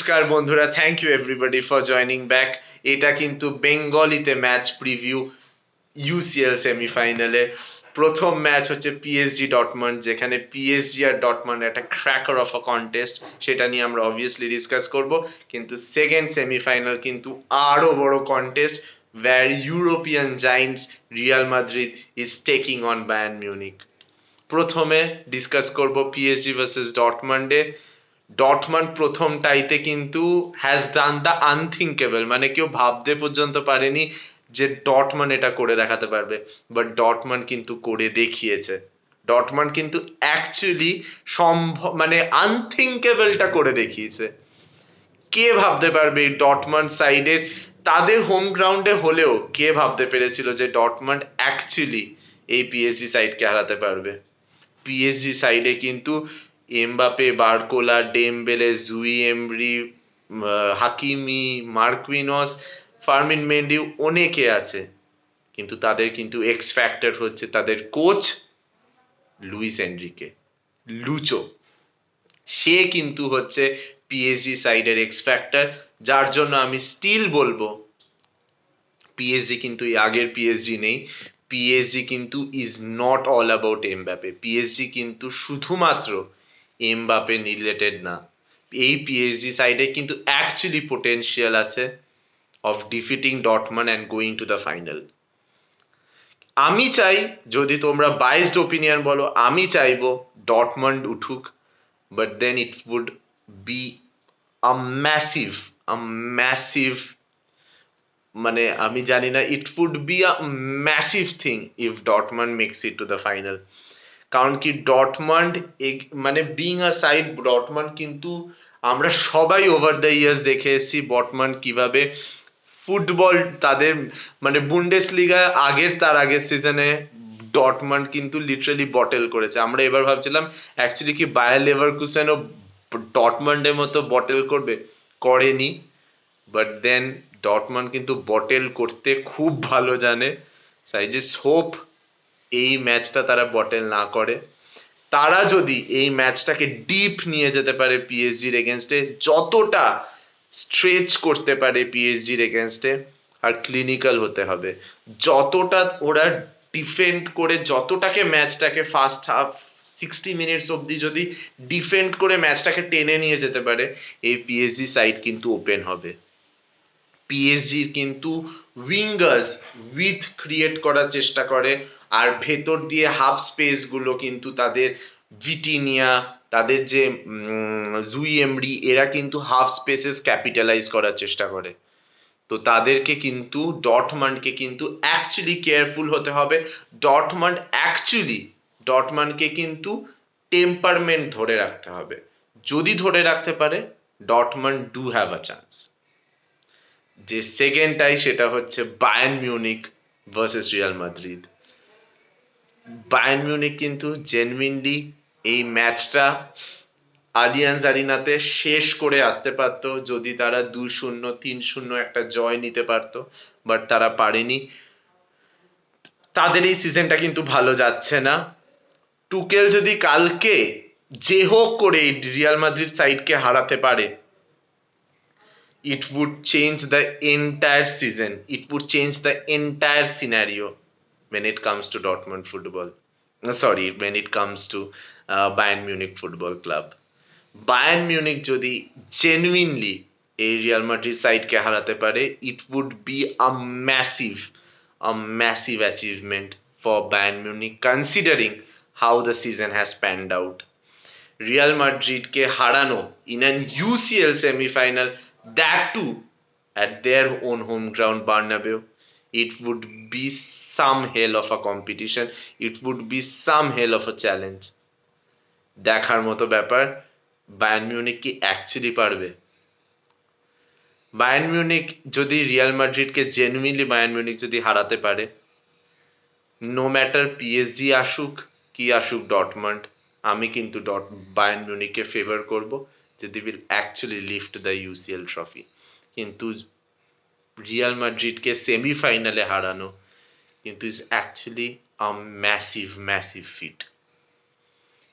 নমস্কার বন্ধুরা thank you everybody for joining back এটা কিন্তু বেঙ্গলিতে ম্যাচ প্রিভিউ ইউসিএল সেমিফাইনালে প্রথম ম্যাচ হচ্ছে পিএসজি ডটমন্ড যেখানে পিএসজি আর ডটমন্ড একটা ক্র্যাকার অফ আ কন্টেস্ট সেটা নিয়ে আমরা অবভিয়াসলি ডিসকাস করব। কিন্তু সেকেন্ড সেমিফাইনাল কিন্তু আরও বড় contest where European giants Real Madrid is taking on Bayern Munich প্রথমে ডিসকাস করব পিএসজি ভার্সেস ডটমন্ডে ডটমান প্রথমটাইতে কিন্তু হ্যাজ ডান দ্য আনথিঙ্কেবল মানে কেউ ভাবতে পর্যন্ত পারেনি যে ডটমান এটা করে দেখাতে পারবে বাট ডটমান কিন্তু করে দেখিয়েছে। ডটমান কিন্তু অ্যাকচুয়ালি সম্ভব মানে আনথিঙ্কেবলটা করে দেখিয়েছে। কে ভাবতে পারবে ডটমান সাইডের তাদের হোম গ্রাউন্ডে হলেও কে ভাবতে পেরেছিল যে ডটমান্ড অ্যাকচুয়ালি এই পিএসজি সাইডকে হারাতে পারবে? পিএসজি সাইডে কিন্তু এমবাপে, বারকোলা, ডেমবেলে, জুই, এমরি হাকিমি, মার্কুইনস, ফার্মিন মেন্ডি অনেকে আছে। কিন্তু তাদের কিন্তু এক্স ফ্যাক্টর হচ্ছে তাদের কোচ লুইস এনরিকে, লুচো। সে কিন্তু হচ্ছে পিএসজি সাইডের এক্স ফ্যাক্টর যার জন্য আমি স্টিল বলব পিএসজি কিন্তু আগের পিএসজি নেই। পিএসজি কিন্তু is not all about Mbappe PSG কিন্তু শুধুমাত্র এমবাপে রিলেটেড না। এই পিএসজি সাইডে কিন্তু অ্যাকচুয়ালি পোটেনশিয়াল আছে of defeating ডটমান and going to the final আমি চাই, যদি তোমরা বাইসড ওপিনিয়ন বলো, আমি চাইব ডটমন্ড উঠুক but then it would be a massive massive মানে আমি জানি না it would be a massive thing if Dortmund makes it to the final কারণ কি ডটমন্ড মানে বিং আ সাইড ডটমন্ড কিন্তু আমরা সবাই ওভার দ্য ইয়ার্স দেখে এসেছি বটমান কীভাবে ফুটবল তাদের মানে বুন্ডেস লিগা আগের তার আগের সিজনে ডটমান্ড কিন্তু লিটারালি বটেল করেছে। আমরা এবার ভাবছিলাম অ্যাকচুয়ালি কি বায়ার লেভার কুসেনও ডটমান্ডের মতো বটেল করবে? করেনি। বাট দেন ডটমান্ড কিন্তু বটেল করতে খুব ভালো জানে। সাই যে হোপ এই ম্যাচটা তারা বটেল না করে। তারা যদি এই ম্যাচটাকে ডিপ নিয়ে যেতে পারে পিএসজির এগেনস্টে যতটা স্ট্রেচ করতে পারে পিএসজির এগেনস্টে আর ক্লিনিক্যাল হতে হবে। যতটা ওরা ডিফেন্ড করে, যতটাকে ম্যাচটাকে ফার্স্ট হাফ সিক্সটি মিনিটস অবধি যদি ডিফেন্ড করে ম্যাচটাকে টেনে নিয়ে যেতে পারে, এই পিএসজি সাইড কিন্তু ওপেন হবে। পিএসজির কিন্তু উইঙ্গার্স উইথ ক্রিয়েট করার চেষ্টা করে। আর ভেতর দিয়ে হাফ স্পেসগুলো কিন্তু তাদের ভিটিনিয়া, তাদের যে জুই এমডি এরা কিন্তু হাফ স্পেসেস ক্যাপিটালাইজ করার চেষ্টা করে। তো তাদেরকে কিন্তু ডটমান্ডকে কিন্তু অ্যাকচুয়ালি কেয়ারফুল হতে হবে। ডটমান্ড অ্যাকচুয়ালি ডটমান্ডকে কিন্তু টেম্পারমেন্ট ধরে রাখতে হবে। যদি ধরে রাখতে পারে, Dortmund do have a chance যে সেকেন্ডটাই সেটা হচ্ছে Bayern Munich versus Real Madrid Bayern Munich কিন্তু জেনুইনলি এই ম্যাচটা আলিয়ান্স আরিনাতে শেষ করে আসতে পারত, যদি তারা দুই শূন্য, তিন শূন্য একটা জয় নিতে পারত বাট তারা পারেনি তাদের এই সিজনটা কিন্তু ভালো যাচ্ছে না টুকেল যদি কালকে যে হোক করে রিয়াল মাদ্রিদ সাইডকে হারাতে পারে, it would change the entire season. It would change the entire scenario when it comes to Dortmund football. Sorry, when it comes to uh, Bayern Munich Football Club. Bayern Munich যদি genuinely এই Real Madrid সাইডকে হারাতে পারে it would be a massive a massive achievement for Bayern Munich considering how the season has panned out Real মাদ্রিদকে হারানো in an UCL semifinal that too at their own home ground Barnabeu. It would be some hell of a competition. It would be some hell of a challenge. দেখার মতো ব্যাপার বায়ান Munich কি actually পারবে Bayern Munich যদি Real মাদ্রিদকে genuinely Bayern Munich যদি হারাতে পারে নো ম্যাটার পিএসজি আসুক, কি আসুক ডটমন্ড আমি কিন্তু ডট বায়ান মিউনিককে ফেভার করব যে they will actually lift the UCL trophy কিন্তু রিয়াল মাদ্রিদকে সেমিফাইনালে হারানো কিন্তু is actually a massive massive feat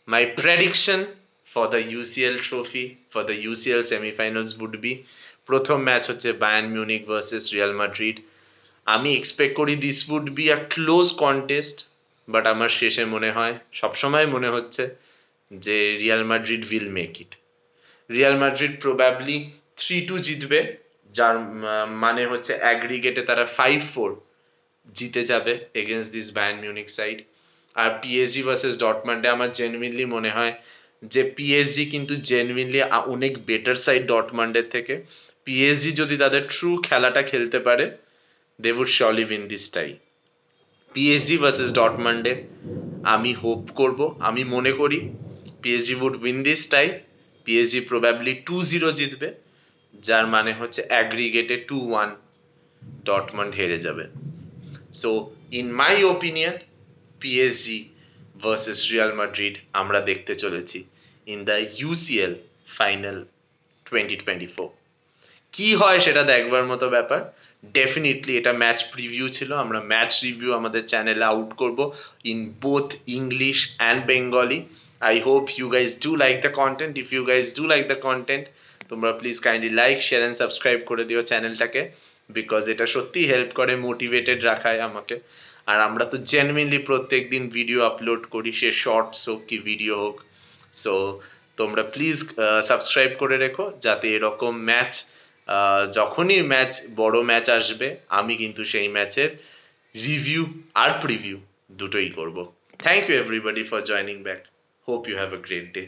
my prediction for the UCL trophy, for the UCL semifinals would be, প্রথম ম্যাচ হচ্ছে Bayern Munich versus Real Madrid আমি expect করি this would be a close contest but আমার শেষে মনে হয়, সবসময় মনে হচ্ছে যে Real Madrid will make it Real Madrid probably three two জিতবে, যার মানে হচ্ছে অ্যাগ্রিগেটে তারা ফাইভ ফোর জিতে যাবে against this Bayern Munich side R PSG versus ডটমান্ডে আমার জেনুইনলি মনে হয় যে পিএসজি কিন্তু জেনুইনলি অনেক বেটার সাইড ডটমান্ডের থেকে। পিএসজি যদি তাদের ট্রু খেলাটা খেলতে পারে they would surely win this tie PSG versus ডটমান্ডে আমি হোপ করব, আমি মনে করি PSG would win this tie PSG probably two zero জিতবে, যার মানে হচ্ছে অ্যাগ্রিগেটে টু ওয়ান ডটমান্ড হেরে যাবে। So in my opinion PSG versus Real Madrid আমরা দেখতে চলেছি in the UCL final twenty কি হয় সেটা দেখবার মতো ব্যাপার? ডেফিনেটলি এটা ম্যাচ প্রিভিউ ছিল, আমরা ম্যাচ রিভিউ আমাদের চ্যানেলে আউট করব in both English and Bengali I hope you guys do like the content if you guys do like the content তোমরা please kindly like share and subscribe করে দিও চ্যানেলটাকে because এটা সত্যি হেল্প করে মোটিভেটেড রাখায় আমাকে। আর আমরা তো জেনুইনলি প্রত্যেক দিন ভিডিও আপলোড করি, সে শর্টস হোক কি ভিডিও হোক। সো তোমরা প্লিজ সাবস্ক্রাইব করে রেখো, যাতে এরকম ম্যাচ যখনই ম্যাচ বড় ম্যাচ আসবে, আমি কিন্তু সেই ম্যাচের রিভিউ আর প্রিভিউ দুটোই করব। Thank you everybody for joining back hope you have a great day